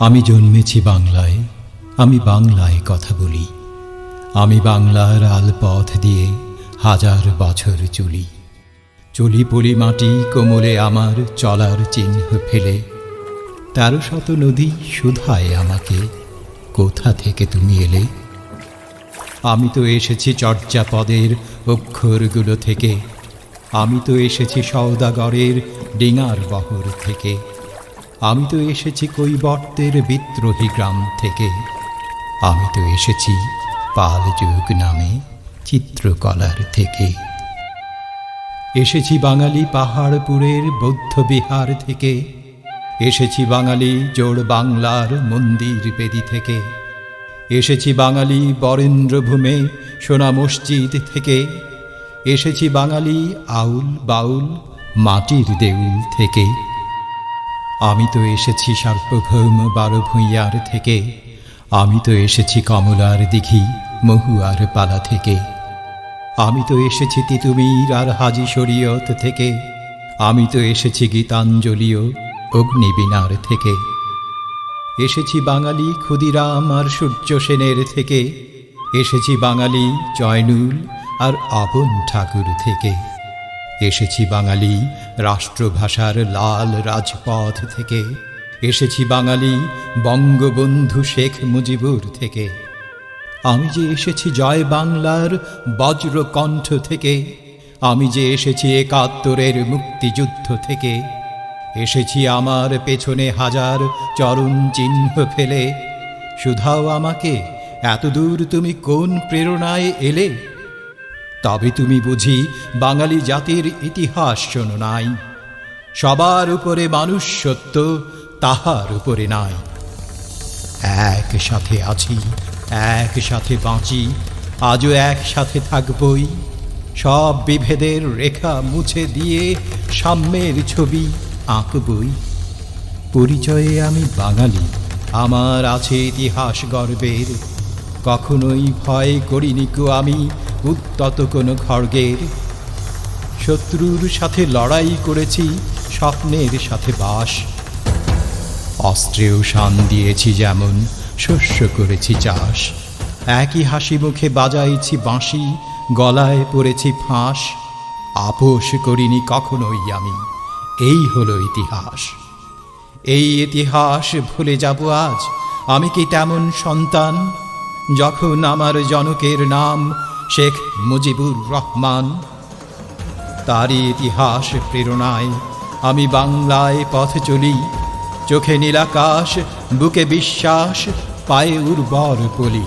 আমি জন্মেছি বাংলায়, আমি বাংলায় কথা বলি। আমি বাংলার আলপথ দিয়ে হাজার বছর চলি। চলি পলি মাটি কোমলে আমার চলার চিহ্ন ফেলে। তেরো শত নদী শুধায় আমাকে। কোথা থেকে তুমি এলে? আমি তো এসেছি চর্যাপদের অক্ষরগুলো থেকে। আমি তো এসেছি সৌদাগরের ডিঙার বহর থেকে। আমি তো এসেছি কৈবর্তের বিদ্রোহী গ্রাম থেকে। আমি তো এসেছি পাল যুগ নামে চিত্রকলার থেকে। এসেছি বাঙালি পাহাড়পুরের বৌদ্ধবিহার থেকে। এসেছি বাঙালি জোড় বাংলার মন্দির বেদি থেকে। এসেছি বাঙালি বরেন্দ্রভূমে সোনা মসজিদ থেকে। এসেছি বাঙালি আউল বাউল মাটির দেউল থেকে। আমি তো এসেছি সার্বভৌম বারো ভূঁইয়ার থেকে। আমি তো এসেছি কমলার দিঘি মহুয়ার পালা থেকে। আমি তো এসেছি তিতুমির আর হাজি শরীয়ত থেকে। আমি তো এসেছি গীতাঞ্জলিও অগ্নিবীণার থেকে। এসেছি বাঙালি ক্ষুদিরাম আর সূর্য সেনের থেকে। এসেছি বাঙালি জয়নুল আর আপন ঠাকুর থেকে। এসেছি বাঙালি রাষ্ট্রভাষার লাল রাজপথ থেকে। এসেছি বাঙালি বঙ্গবন্ধু শেখ মুজিবুর থেকে। আমি যে এসেছি জয় বাংলার বজ্রকণ্ঠ থেকে। আমি যে এসেছি একাত্তরের মুক্তিযুদ্ধ থেকে। এসেছি আমার পেছনে হাজার চরণ চিহ্ন ফেলে। শুধাও আমাকে, এতদূর তুমি কোন প্রেরণায় এলে? তবে তুমি বুঝি বাঙালি জাতির ইতিহাস শোনো নাই। সবার উপরে মানুষ সত্য তাহার উপরে নাই। একসাথে আছি, একসাথে বাঁচি, আজও একসাথে থাকবই। সব বিভেদের রেখা মুছে দিয়ে সাম্যের ছবি আঁকবই। পরিচয়ে আমি বাঙালি। আমার আছে ইতিহাস গর্বের। কখনোই ভয় করিনি কো আমি, উত্তত কোনো খড়গের। শত্রুর সাথে লড়াই করেছি, স্বপ্নের সাথে বাস। অস্ত্রেও শান দিয়েছি যেমন, শস্য করেছি চাষ। একই হাসি মুখে বাজাইছি বাঁশি, গলায় পড়েছি ফাঁস। আপোষ করিনি কখনোই আমি। এই হলো ইতিহাস। এই ইতিহাস ভুলে যাব আজ। আমি কি তেমন সন্তান? যখন আমার জনকের নাম শেখ মুজিবুর রহমান। তারই ইতিহাস প্রেরণায় আমি বাংলায় পথ চলি। চোখে নীলাকাশ বুকে বিশ্বাস, পায়ে উর্বর পলি